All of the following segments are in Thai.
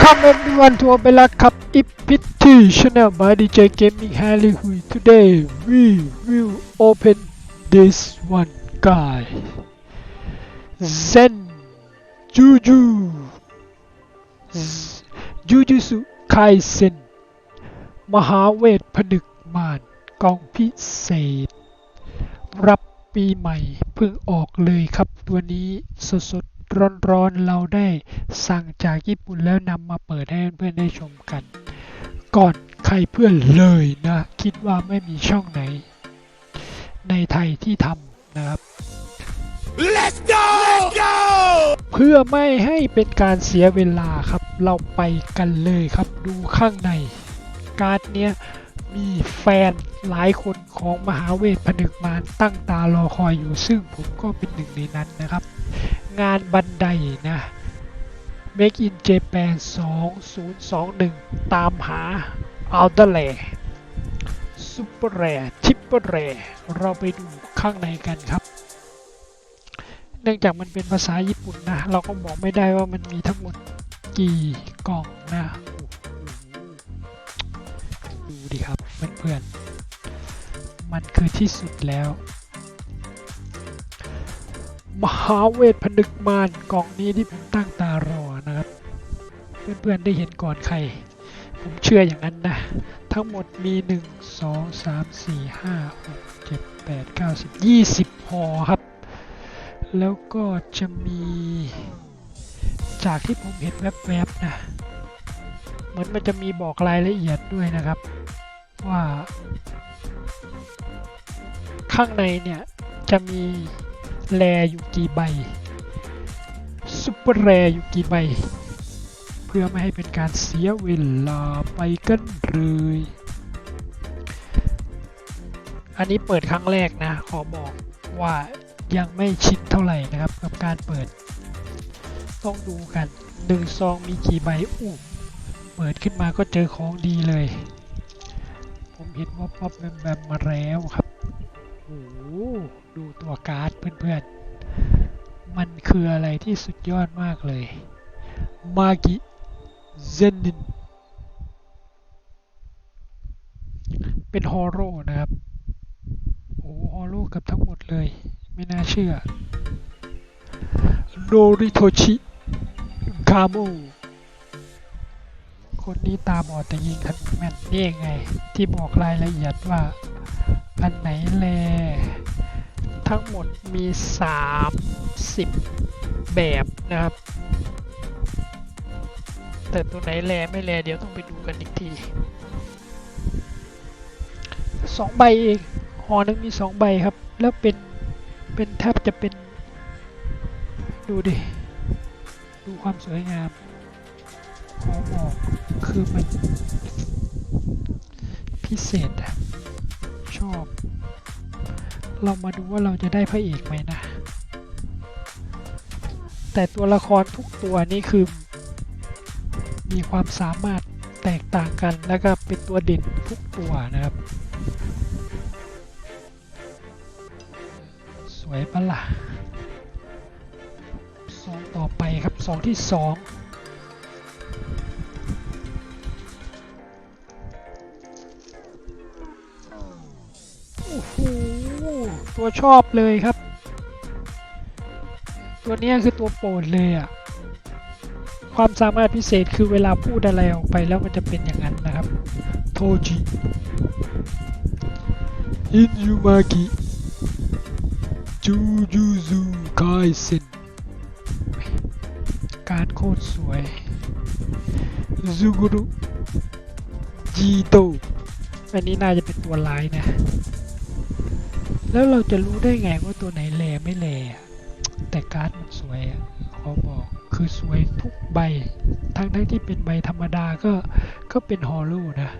Welcome everyone to Obela Cup EPT channel by DJ Gaming Harley Hui. Today we will open this one guy. Zen Juju Jujutsu Kaisen มหาเวทผนึกมารกองพิเศษ รับปีใหม่เพิ่งออกเลยครับตัวนี้สดสด ร้อนร้อนๆเราได้สั่งจากญี่ปุ่นแล้วนำมาเปิดให้เพื่อนๆได้ชมกัน ก่อนใครเพื่อนเลยนะ คิดว่าไม่มีช่องไหน ในไทยที่ทำนะครับ Let's go! Let's go! เพื่อไม่ให้เป็นการเสียเวลาครับ เราไปกันเลยครับดูข้างใน การ์ดเนี้ยมีแฟนหลายคนของมหาเวทผนึกมารตั้งตารอคอยอยู่ซึ่งผมก็เป็นหนึ่งในนั้นนะครับ งานบันไดนะ Make in Japan 2021 ตามหา o u t l a y Super Rare Triple Rare เราไปดูข้างในกันครับ เนื่องจากมันเป็นภาษาญี่ปุ่นนะ เราก็บอกไม่ได้ว่ามันมีทั้งหมดกี่กล่องนะดูดิครับเพื่อนๆมันคือที่สุดแล้ว มหาเวทผนึกมารกล่องนี้ที่ผมตั้งตารอนะครับ เพื่อนๆได้เห็นก่อนใคร ผมเชื่ออย่างนั้นนะ ทั้งหมดมี 1 2 3 4 5 6 7 8 9 10 20ห่อครับ แล้วก็จะมีจากที่ผมเห็นแวบๆนะเหมือนมันจะมีบอกรายละเอียดด้วยนะครับ ว่า ข้างในเนี่ยจะมี แรอยู่กี่ใบซุปเปอร์แรอยู่กี่ใบ เพื่อไม่ให้เป็นการเสียเวลาไปกันเลยอันนี้เปิดครั้งแรกนะ ขอบอกว่ายังไม่ชินเท่าไหร่นะครับกับการเปิด ต้องดูกันหนึ่งซองมีกี่ใบอู้เปิดขึ้นมาก็เจอของดีเลย ผมเห็นว่าป๊อปแบมแบมมาแล้วครับ ดูตัวการ์ดเพื่อนๆ มันคืออะไรที่สุดยอดมากเลย มากิเซนิน เป็นฮอโร่นะครับ โอ้ฮอโร่กับทั้งหมดเลย ไม่น่าเชื่อ โนริโทชิคาโมคนนี้ตาบอดแต่ยิงทันแม่นนี่ไง ที่บอกรายละเอียดว่า อันไหนแล ทั้งหมดมี 30 แบบนะครับ แต่ตัวไหนแลไม่แลเดี๋ยวต้องไปดูกันอีกทีสองใบเองหอนึงมีสองใบครับ แล้วเป็น เป็นแทบจะเป็น ดูดิ ดูความสวยงามขอบอกคือมันพิเศษอะ ชอบ เรามาดูว่าเราจะได้พระเอกไหมนะ แต่ตัวละครทุกตัวนี่คือ มีความสามารถแตกต่างกันแล้วก็เป็นตัวเด่นทุกตัวนะครับ สวยปะล่ะซองต่อไปครับซองที่สอง ตัวชอบเลยครับ ตัวนี้คือตัวโปรดเลยอะ ความสามารถพิเศษคือเวลาพูดอะไรออกไปแล้วมันจะเป็นอย่างนั้นนะครับ โทจิ อินยูมากิ จูจูซูไคเซนการโคตรสวย ซูกุรุ จีโตอันนี้น่าจะเป็นตัวร้ายนะ แล้วเราจะรู้ได้ไงว่าตัวไหนแลไม่แลแต่การ์ดมันสวยอะขอบอกคือสวยทุกใบ ทั้งทั้งที่เป็นใบธรรมดาก็ก็เป็นฮอลโลนะ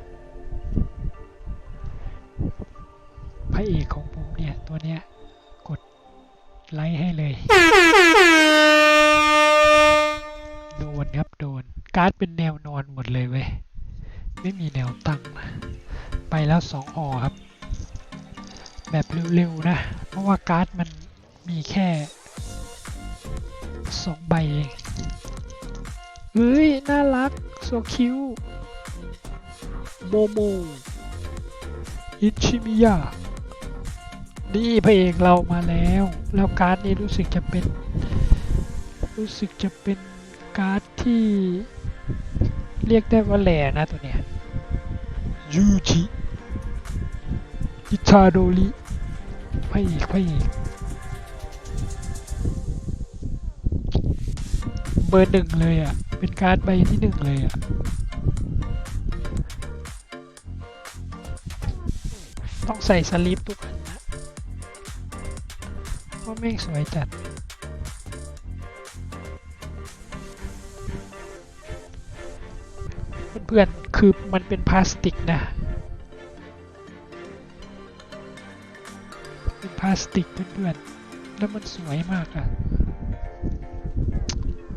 พระเอกของผมเนี่ย ตัวเนี้ย กดไลค์ให้เลย โดนครับโดน การ์ดเป็นแนวนอนหมดเลยเว้ย ไม่มีแนวตั้ง ไปแล้วสองห่อครับ แบบเร็วๆนะ เพราะว่าการ์ดมันมีแค่สองใบเองเฮ้ย น่ารักโซคิวโมโมอิชิมิยะนี่พระเอกเรามาแล้ว แล้วการ์ดนี้รู้สึกจะเป็น รู้สึกจะเป็นการ์ดที่เรียกได้ว่าแหล่นะตัวเนี้ยยูจิอิชาโดริ พระเอกพระเอกเบอร์หนึ่งเลยอะ เป็นการ์ดใบที่หนึ่งเลยอะ ต้องใส่สลิปทุกอันนะเพราะแม่งสวยจัดเพื่อนๆคือมันเป็นพลาสติกนะ พลาสติกเพื่อนๆ แล้วมันสวยมากอะ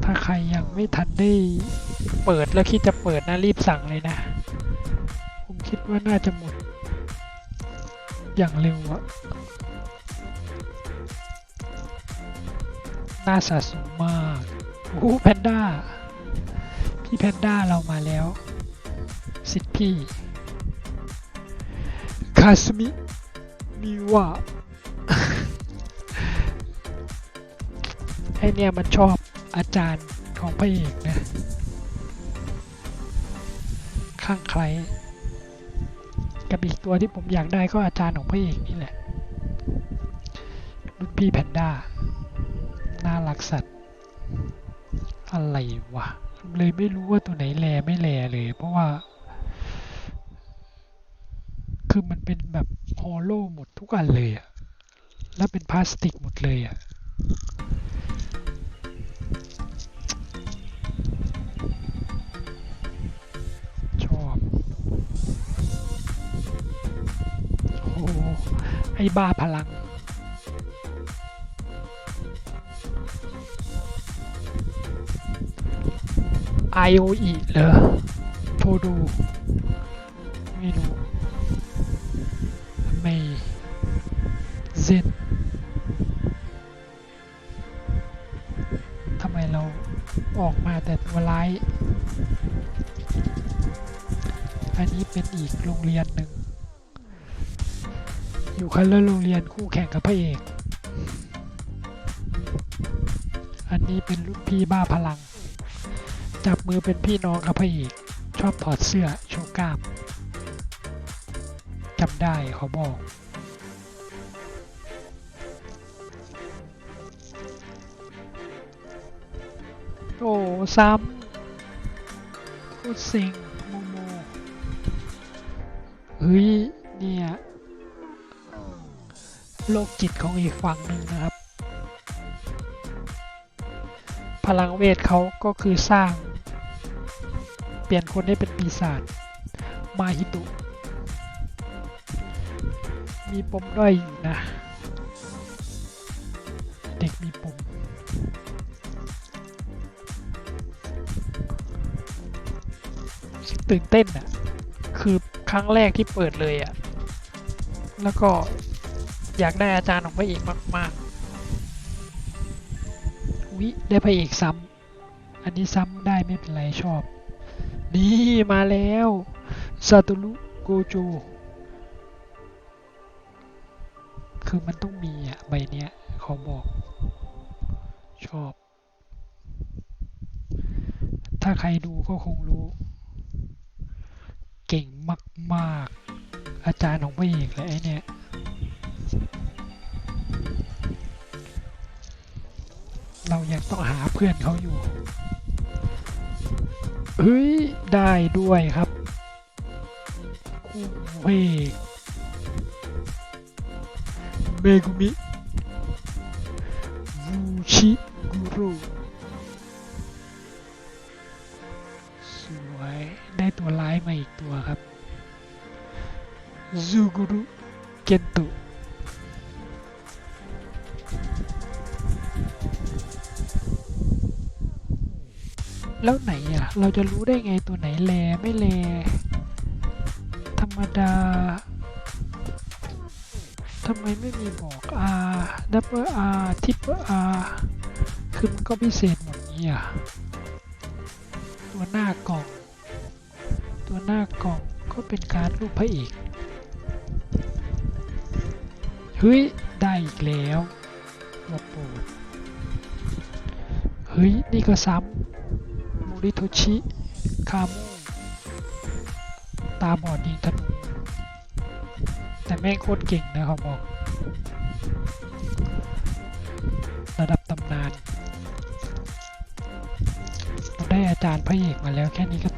ถ้าใครยังไม่ทันได้เปิดแล้วคิดจะเปิดนะรีบสั่งเลยนะ ผมคิดว่าน่าจะหมด อย่างเร็วอะน่าสะสมมากโอ้โหแพนด้า พี่แพนด้าเรามาแล้ว สิทธิ์พี่ คาสมิมิวะ อเนี่ยมันชอบอาจารย์ของพระเอกนะข้างใครกับอีกตัวที่ผมอยากได้ก็อาจารย์ของพระเอกนี่แหละรุ่นพี่แพนด้าน่ารักสัตว์อะไรวะเลยไม่รู้ว่าตัวไหนแลไม่แลเลย เพราะว่า คือมันเป็นแบบฮอลโลหมดทุกอันเลยอะแล้วเป็นพลาสติกหมดเลยอะ อ้บ้าพลัง IOE เหรอโทรดู ไม่รู้ ไม่เซนทำไมเราออกมาแต่ตัวร้าย อันนี้เป็นอีกโรงเรียนหนึ่ง อยู่คันละโรงเรียนคู่แข่งกับพระเอก อันนี้เป็นรุ่นพี่บ้าพลัง จับมือเป็นพี่น้องกับพระเอก ชอบถอดเสื้อโชว์กล้ามจำได้เขาบอกโอ้ซ้ำพูดสิงโมโมเฮ้ย โลกจิตของอีกฝั่งหนึ่งนะครับ พลังเวทเขาก็คือสร้าง เปลี่ยนคนให้เป็นปีศาจมาฮิตุ มีปมด้อยนะ เด็กมีปมตื่นเต้นอะคือครั้งแรกที่เปิดเลยอะ แล้วก็ อยากได้อาจารย์ของพระเอกมากๆวิได้พระเอกซ้ำอันนี้ซ้ำได้ไม่เป็นไรชอบ นี่มาแล้วซาตุรุโกโจคือมันต้องมีอะใบเนี้ยขาบอก ชอบ ถ้าใครดูก็คงรู้ เก่งมาก ๆ อาจารย์ของพระเอกเลยไอเนี่ย เรายังต้องหาเพื่อนเขาอยู่ เฮ้ย ได้ด้วยครับเอกเมกุมิวูชิกุรุสวย ได้ตัวร้ายมาอีกตัวครับซูกุรุเกนตุ แล้วไหนอะ เราจะรู้ได้ไงตัวไหนแลไม่แล ธรรมดาทำไมไม่มีบอก R double R triple R คือมันก็พิเศษหมดนี้อะ ตัวหน้ากล่อง ตัวหน้ากล่องก็เป็นการรูปพระเอกเฮ้ย ได้อีกแล้วตัวโปรดเฮ้ย นี่ก็ซ้ำ ริโทชิคาโมตาบอดยิงธนูแต่แม่งโคตรเก่งนะเขาบอก ระดับตำนานเราได้อาจารย์พระเอกมาแล้วแค่นี้ก็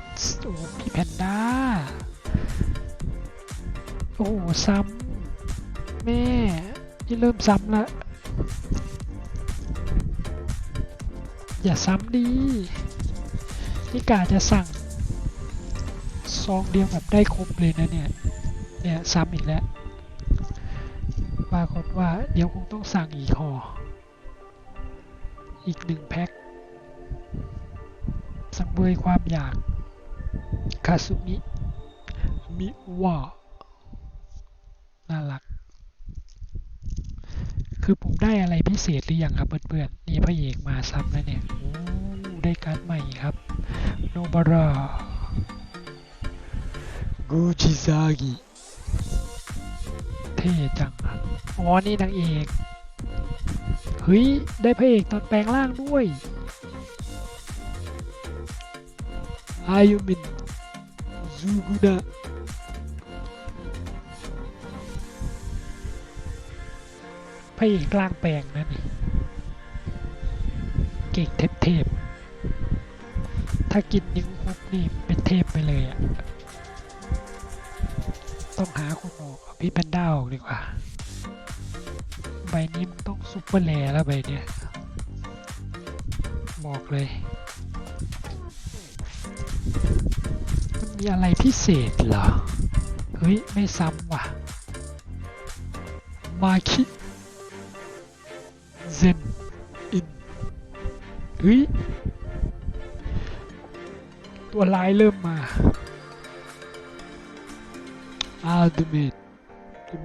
โอ้พี่แพนด้า โอ้ซ้ำแม่ นี่เริ่มซ้ำละ อย่าซ้ำดี นี่กาจะสั่งซองเดียวแบบได้ครบเลยนะเนี่ย เนี่ยซ้ำอีกแล้ว ปรากฏว่าเดี๋ยวคงต้องสั่งอีกห่อ อีกหนึ่งแพ็ค สังเวยความอยาก คาซุมิ มิวะน่ารัก คือผมได้อะไรพิเศษหรือยังครับเพื่อนๆ นี่พระเอกมาซ้ำแล้วเนี่ย ได้การดใหม่ครับโนบาระกูจิซากิเท่จังครับอ๋อนี่นางเอกเฮ้ย ได้พระเอกตอนแปลงร่างด้วยอายุมินซูกุดะพระเอกร่างแปลงนะนี่เก่งเทพเทพๆ ถ้ากินนิ้วครบนี่เป็นเทพไปเลยอะต้องหาคนออกเอพี่แพนด้าออกดีกว่า ใบนี้มันต้องซุปเปอร์แรร์แล้วใบเนี้ยบอกเลย มันมีอะไรพิเศษเหรอ เฮ้ย ไม่ซ้ำว่ะ มาคิเซนอินเฮ้ย ตัวร้ายเริ่มมาอัลติเมท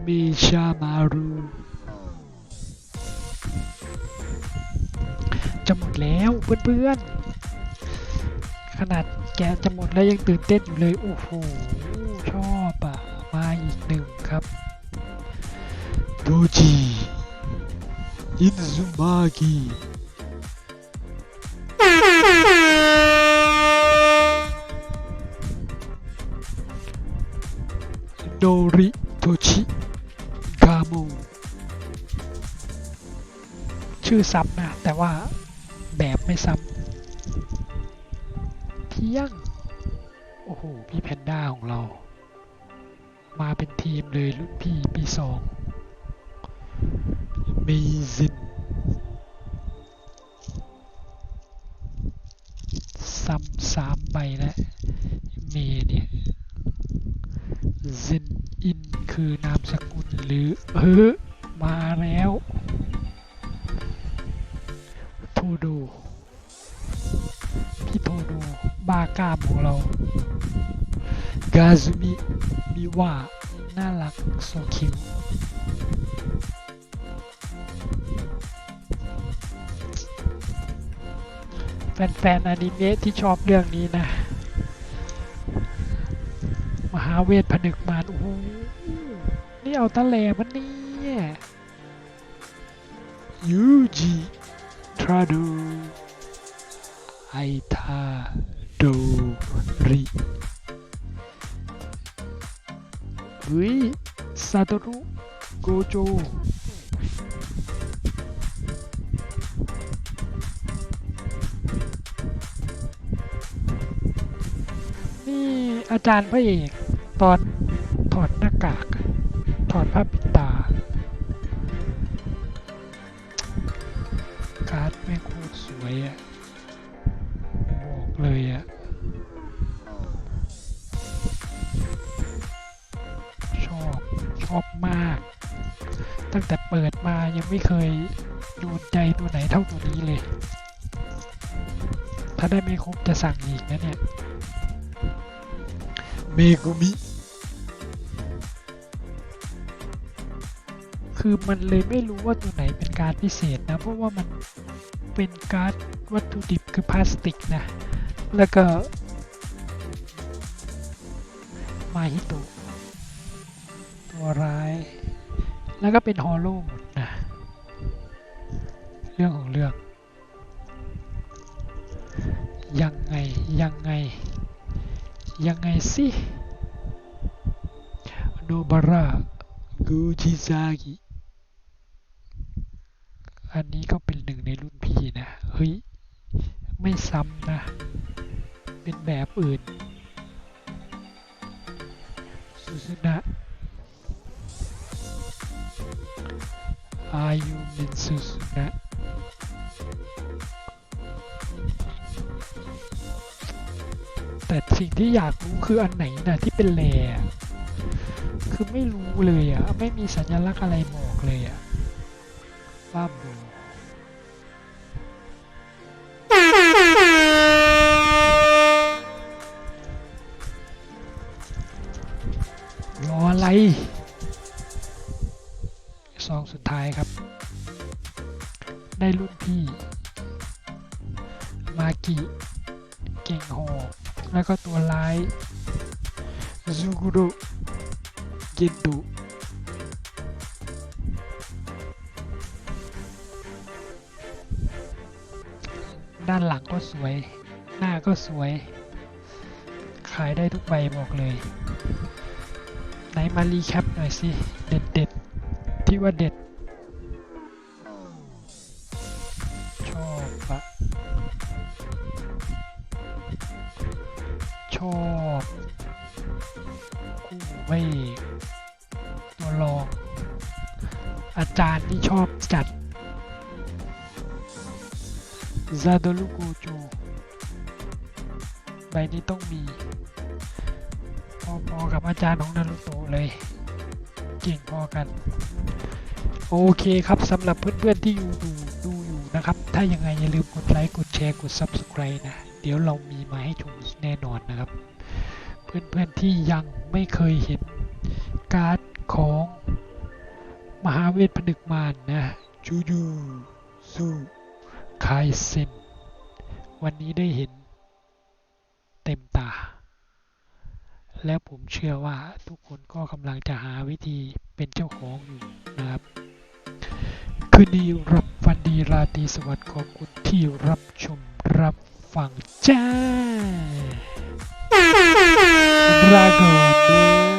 มีชามารูจะหมดแล้วเพื่อนๆ ขนาดแกจะหมดแล้วยังตื่นเต้นอยู่เลย โอ้โห ชอบอะ มาอีกหนึ่งครับโดจิอินซุมากิ โดริโทชิกาโมชื่อซ้ำนะ แต่ว่าแบบไม่ซ้ำเที่ยง โอ้โห พี่แพนด้าของเรา มาเป็นทีมเลยรุ่นพี่ปีสองมีซินซ้ำสามใบแล้วเมเนี่ย ซินอินคือนามสกุลหรือเออมาแล้วโทโดพี่โทโดบากามของเรากาซุมิมิวะน่ารักโซคิวแฟนๆอนิเมะที่ชอบเรื่องนี้นะ เวทผนึกมารโอ้โหนี่เอาตะแลมันเนี่ยยูจิทราโดไอทาโดริเฮ้ยซาโตรุโกโจนี่อาจารย์พระเอก ตอนถอดหน้ากาก ถอดผ้าปิดตา การ์ดแม่งโคตรสวยอะบอกเลยอะชอบชอบมาก ตั้งแต่เปิดมายังไม่เคยโดนใจตัวไหนเท่าตัวนี้เลย ถ้าได้ไม่ครบจะสั่งอีกนะเนี่ยเมกุมิ คือมันเลยไม่รู้ว่าตัวไหนเป็นการดพิเศษนะ เพราะว่ามันเป็นการดวัตถุดิบคือพลาสติกนะ แล้วก็มาฮิโตตัวร้าย แล้วก็เป็นฮอลโลหมดนะ เรื่องของเรื่อง ยังไง ยังไง ยังไงสิโนบาระกูจิซากิ อันนี้ก็เป็นหนึ่งในรุ่นพี่นะ เฮ้ย ไม่ซ้ำนะ เป็นแบบอื่นสุสนะอายุมินสุสนะแต่สิ่งที่อยากรู้คืออันไหนนะที่เป็นแลอะคือไม่รู้เลยอะ ไม่มีสัญลักษณ์อะไรบอกเลยอะาบอรออะไรซองสุดท้ายครับ ได้รุ่นพี่ มากิเก่งโหแล้วก็ตัวร้าย ซูกุรุเกนดุ ด้านหลังก็สวย หน้าก็สวย ขายได้ทุกใบบอกเลย ไหนมารีแคปหน่อยสิ เด็ดเด็ดๆที่ว่าเด็ด ชอบอะชอบคู่ตัวรองอาจารย์ที่ชอบจัด ซาโดรุโกโจใบนี้ต้องมีพอๆกับอาจารย์ของนารุโตะเลยเก่งพอกัน โอเคครับสำหรับเพื่อนๆที่อยู่ดูดูอยู่นะครับ ถ้ายังไงอย่าลืมกดไลค์ กดแชร์ กด Subscribe นะ เดี๋ยวเรามีมาให้ชมอีกแน่นอนนะครับ เพื่อนๆที่ยังไม่เคยเห็นการ์ดของมหาเวทผนึกมารนะจูยูซู ไคเซนวันนี้ได้เห็นเต็มตา และผมเชื่อว่าทุกคนก็กำลังจะหาวิธีเป็นเจ้าของอยู่นะครับคืนนี้รับฟันดีราตรีสวัสดิ์ขอบคุณที่รับชมรับฟังจ้าราก่อนเด้อ